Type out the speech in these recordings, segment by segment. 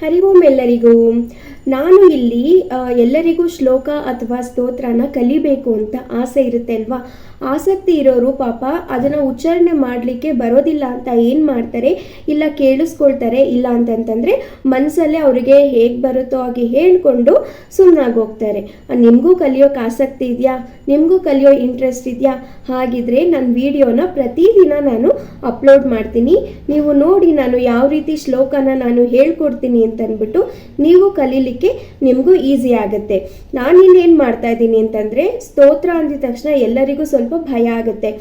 ಹರಿ ಓಂ ಎಲ್ಲರಿಗೂ ನಾನು ಇಲ್ಲಿ ಎಲ್ಲರಿಗೂ ಶ್ಲೋಕ ಅಥವಾ ಸ್ತೋತ್ರನ ಕಲಿಬೇಕು ಅಂತ ಆಸೆ ಇರುತ್ತೆ ಅಲ್ವಾ? ಆಸಕ್ತಿ ಇರೋರು ಪಾಪ ಅದನ್ನು ಉಚ್ಚಾರಣೆ ಮಾಡಲಿಕ್ಕೆ ಬರೋದಿಲ್ಲ ಅಂತ ಏನು ಮಾಡ್ತಾರೆ? ಇಲ್ಲ ಕೇಳಿಸ್ಕೊಳ್ತಾರೆ, ಇಲ್ಲ ಅಂತಂತಂದರೆ ಮನಸ್ಸಲ್ಲೇ ಅವರಿಗೆ ಹೇಗೆ ಬರುತ್ತೋ ಹಾಗೆ ಹೇಳ್ಕೊಂಡು ಸುಮ್ಮನಾಗಿ ಹೋಗ್ತಾರೆ ನಿಮಗೂ ಕಲಿಯೋಕೆ ಆಸಕ್ತಿ ಇದೆಯಾ? ನಿಮಗೂ ಕಲಿಯೋ ಇಂಟ್ರೆಸ್ಟ್ ಇದೆಯಾ? ಹಾಗಿದ್ರೆ ನನ್ನ ವಿಡಿಯೋನ ಪ್ರತಿದಿನ ನಾನು ಅಪ್ಲೋಡ್ ಮಾಡ್ತೀನಿ. ನೀವು ನೋಡಿ ನಾನು ಯಾವ ರೀತಿ ಶ್ಲೋಕನ ನಾನು ಹೇಳ್ಕೊಡ್ತೀನಿ ಅಂತ ಅಂದ್ಬಿಟ್ಟು ನೀವು ಕಲೀಲಿಕ್ಕೆ ನಿಮಗೂ ಈಸಿ ಆಗುತ್ತೆ. ನಾನಿಲ್ಲಿ ಏನು ಮಾಡ್ತಾ ಇದ್ದೀನಿ ಅಂತಂದರೆ, ಸ್ತೋತ್ರ ಅಂದಿದ ತಕ್ಷಣ ಎಲ್ಲರಿಗೂ ಸ್ವಲ್ಪ ಭಯ ಆಗುತ್ತೆ.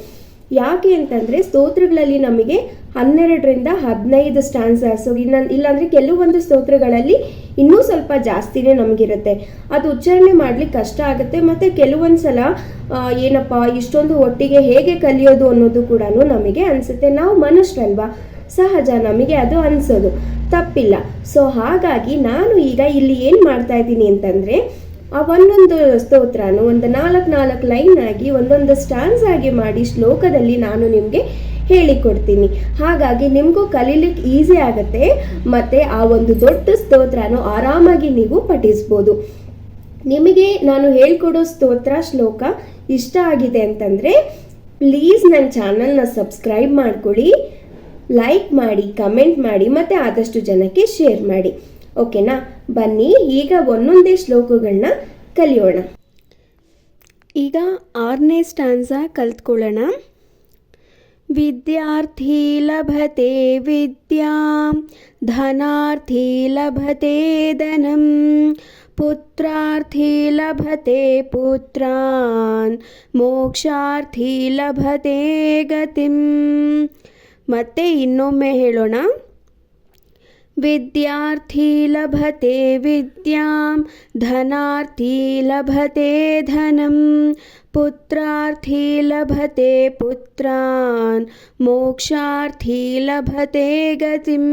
ಯಾಕೆ ಅಂತಂದರೆ, ಸ್ತೋತ್ರಗಳಲ್ಲಿ ನಮಗೆ ಹನ್ನೆರಡರಿಂದ ಹದಿನೈದು ಸ್ಟ್ಯಾನ್ಸರ್ಸು ಇನ್ನ ಇಲ್ಲಾಂದರೆ ಕೆಲವೊಂದು ಸ್ತೋತ್ರಗಳಲ್ಲಿ ಇನ್ನೂ ಸ್ವಲ್ಪ ಜಾಸ್ತಿನೇ ನಮಗಿರುತ್ತೆ. ಅದು ಉಚ್ಚಾರಣೆ ಮಾಡಲಿಕ್ಕೆ ಕಷ್ಟ ಆಗುತ್ತೆ, ಮತ್ತು ಕೆಲವೊಂದು ಸಲ ಏನಪ್ಪ, ಇಷ್ಟೊಂದು ಒಟ್ಟಿಗೆ ಹೇಗೆ ಕಲಿಯೋದು ಅನ್ನೋದು ಕೂಡ ನಮಗೆ ಅನಿಸುತ್ತೆ. ನಾವು ಮನುಷ್ಯರಲ್ವಾ? ಸಹಜ ನಮಗೆ ಅದು ಅನಿಸೋದು. ತಪ್ಪಿಲ್ಲ. ಸೊ ಹಾಗಾಗಿ ನಾನು ಈಗ ಇಲ್ಲಿ ಏನು ಮಾಡ್ತಾ ಇದ್ದೀನಿ ಅಂತಂದರೆ, ಆ ಒಂದೊಂದು ಸ್ತೋತ್ರನು ಒಂದು ನಾಲ್ಕು ನಾಲ್ಕು ಲೈನ್ ಆಗಿ ಒಂದೊಂದು ಸ್ಟಾನ್ಸ್ ಆಗಿ ಮಾಡಿ ಶ್ಲೋಕದಲ್ಲಿ ನಾನು ನಿಮಗೆ ಹೇಳಿಕೊಡ್ತೀನಿ. ಹಾಗಾಗಿ ನಿಮಗೂ ಕಲೀಲಿಕ್ಕೆ ಈಸಿ ಆಗುತ್ತೆ, ಮತ್ತು ಆ ಒಂದು ದೊಡ್ಡ ಸ್ತೋತ್ರನು ಆರಾಮಾಗಿ ನೀವು ಪಠಿಸ್ಬೋದು. ನಿಮಗೆ ನಾನು ಹೇಳ್ಕೊಡೋ ಸ್ತೋತ್ರ, ಶ್ಲೋಕ ಇಷ್ಟ ಆಗಿದೆ ಅಂತಂದರೆ ಪ್ಲೀಸ್ ನನ್ನ ಚಾನಲ್ನ ಸಬ್ಸ್ಕ್ರೈಬ್ ಮಾಡ್ಕೊಳ್ಳಿ. ಲೈಕ್ ಮಾಡಿ ಕಮೆಂಟ್ ಮಾಡಿ ಮತ್ತು ಆದಷ್ಟು ಜನಕ್ಕೆ ಶೇರ್ ಮಾಡಿ. ಓಕೆನಾ ಬನ್ನಿ, ಈಗ ಒಂದೊಂದೇ ಶ್ಲೋಕಗಳನ್ನ ಕಲಿಯೋಣ. ಈಗ ಆರನೇ ಸ್ಟಾನ್ಸ ಕಲ್ತ್ಕೊಳ್ಳೋಣ. ವಿದ್ಯಾರ್ಥಿ ಲಭತೆ ವಿದ್ಯಾ, ಧನಾರ್ಥಿ ಲಭತೆ ಧನಂ, ಪುತ್ರಾರ್ಥಿ ಲಭತೆ ಪುತ್ರಾನ್, ಮೋಕ್ಷಾರ್ಥಿ ಲಭತೆ ಗತಿಂ. ಮತ್ತೆ ಇನ್ನೊಮ್ಮೆ ಹೇಳೋಣ ವಿದ್ಯಾರ್ಥಿ ಲಭತೆ ವಿದ್ಯಾಂ ಧನಾರ್ಥಿ ಲಭತೆ ಧನಂ ಪುತ್ರಾರ್ಥಿ ಲಭತೆ ಪುತ್ರಾನ್ ಮೋಕ್ಷಾರ್ಥಿ ಲಭತೆ ಗತಿಂ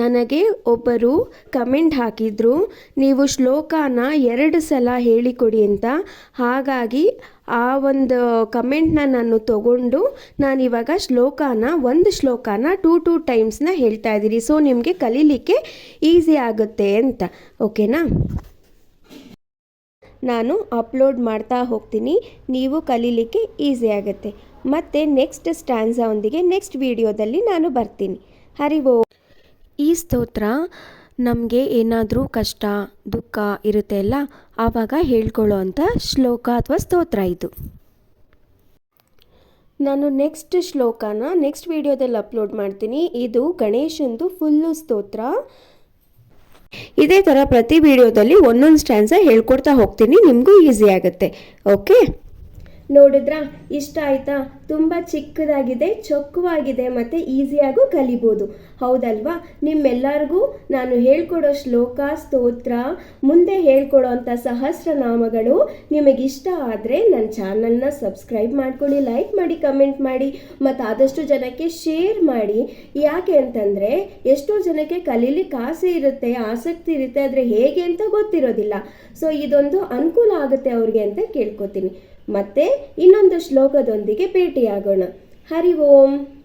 ನನಗೆ ಒಬ್ಬರು ಕಮೆಂಟ್ ಹಾಕಿದ್ರು, ನೀವು ಶ್ಲೋಕನ ಎರಡು ಸಲ ಹೇಳಿಕೊಡಿ ಅಂತ. ಹಾಗಾಗಿ ಆ ಒಂದು ಕಮೆಂಟ್ನ ನಾನು ತಗೊಂಡು ನಾನಿವಾಗ ಶ್ಲೋಕನ, ಒಂದು ಶ್ಲೋಕನ ಟೂ ಟೂ ಟೈಮ್ಸ್ನ ಹೇಳ್ತಾ ಇದ್ದೀರಿ ಸೊ ನಿಮಗೆ ಕಲೀಲಿಕ್ಕೆ ಈಸಿ ಆಗುತ್ತೆ ಅಂತ. ಓಕೆನಾ? ನಾನು ಅಪ್ಲೋಡ್ ಮಾಡ್ತಾ ಹೋಗ್ತೀನಿ. ನೀವು ಕಲೀಲಿಕ್ಕೆ ಈಸಿ ಆಗುತ್ತೆ. ಮತ್ತು ನೆಕ್ಸ್ಟ್ ಸ್ಟ್ಯಾನ್ಸೊಂದಿಗೆ ನೆಕ್ಸ್ಟ್ ವಿಡಿಯೋದಲ್ಲಿ ನಾನು ಬರ್ತೀನಿ. ಹರಿ ಓ. ಈ ಸ್ತೋತ್ರ ನಮಗೆ ಏನಾದರೂ ಕಷ್ಟ, ದುಃಖ ಇರುತ್ತೆ ಅಲ್ಲ, ಆವಾಗ ಹೇಳ್ಕೊಳ್ಳೋ ಅಂಥ ಶ್ಲೋಕ ಅಥವಾ ಸ್ತೋತ್ರ ಇದು. ನಾನು ನೆಕ್ಸ್ಟ್ ಶ್ಲೋಕನ ನೆಕ್ಸ್ಟ್ ವಿಡಿಯೋದಲ್ಲಿ ಅಪ್ಲೋಡ್ ಮಾಡ್ತೀನಿ. ಇದು ಗಣೇಶಂದು ಫುಲ್ಲು ಸ್ತೋತ್ರ. ಇದೇ ಥರ ಪ್ರತಿ ವಿಡಿಯೋದಲ್ಲಿ ಒಂದೊಂದು ಸ್ಟ್ಯಾನ್ಸ ಹೇಳ್ಕೊಡ್ತಾ ಹೋಗ್ತೀನಿ. ನಿಮಗೂ ಈಸಿ ಆಗುತ್ತೆ. ಓಕೆ ನೋಡಿದ್ರಾ ಇಷ್ಟ ಆಯ್ತಾ? ತುಂಬ ಚಿಕ್ಕದಾಗಿದೆ, ಚೊಕ್ಕವಾಗಿದೆ ಮತ್ತು ಈಸಿಯಾಗೂ ಕಲಿಬೋದು. ಹೌದಲ್ವಾ? ನಿಮ್ಮೆಲ್ಲರಿಗೂ ನಾನು ಹೇಳ್ಕೊಡೋ ಶ್ಲೋಕ, ಸ್ತೋತ್ರ, ಮುಂದೆ ಹೇಳ್ಕೊಡೋ ಅಂಥ ಸಹಸ್ರನಾಮಗಳು ನಿಮಗಿಷ್ಟ ಆದರೆ ನನ್ನ ಚಾನಲ್ನ ಸಬ್ಸ್ಕ್ರೈಬ್ ಮಾಡ್ಕೊಳ್ಳಿ, ಲೈಕ್ ಮಾಡಿ, ಕಮೆಂಟ್ ಮಾಡಿ, ಮತ್ತು ಆದಷ್ಟು ಜನಕ್ಕೆ ಶೇರ್ ಮಾಡಿ. ಯಾಕೆ ಅಂತಂದರೆ ಎಷ್ಟೋ ಜನಕ್ಕೆ ಕಲೀಲಿಕ್ಕೆ ಆಸೆ ಇರುತ್ತೆ, ಆಸಕ್ತಿ ಇರುತ್ತೆ, ಆದರೆ ಹೇಗೆ ಅಂತ ಗೊತ್ತಿರೋದಿಲ್ಲ. ಸೊ ಇದೊಂದು ಅನುಕೂಲ ಆಗುತ್ತೆ ಅವ್ರಿಗೆ ಅಂತ ಕೇಳ್ಕೊತೀನಿ. ಮತ್ತೆ ಇನ್ನೊಂದು ಶ್ಲೋಕದೊಂದಿಗೆ ಭೇಟಿಯಾಗೋಣ. ಹರಿ ಓಂ.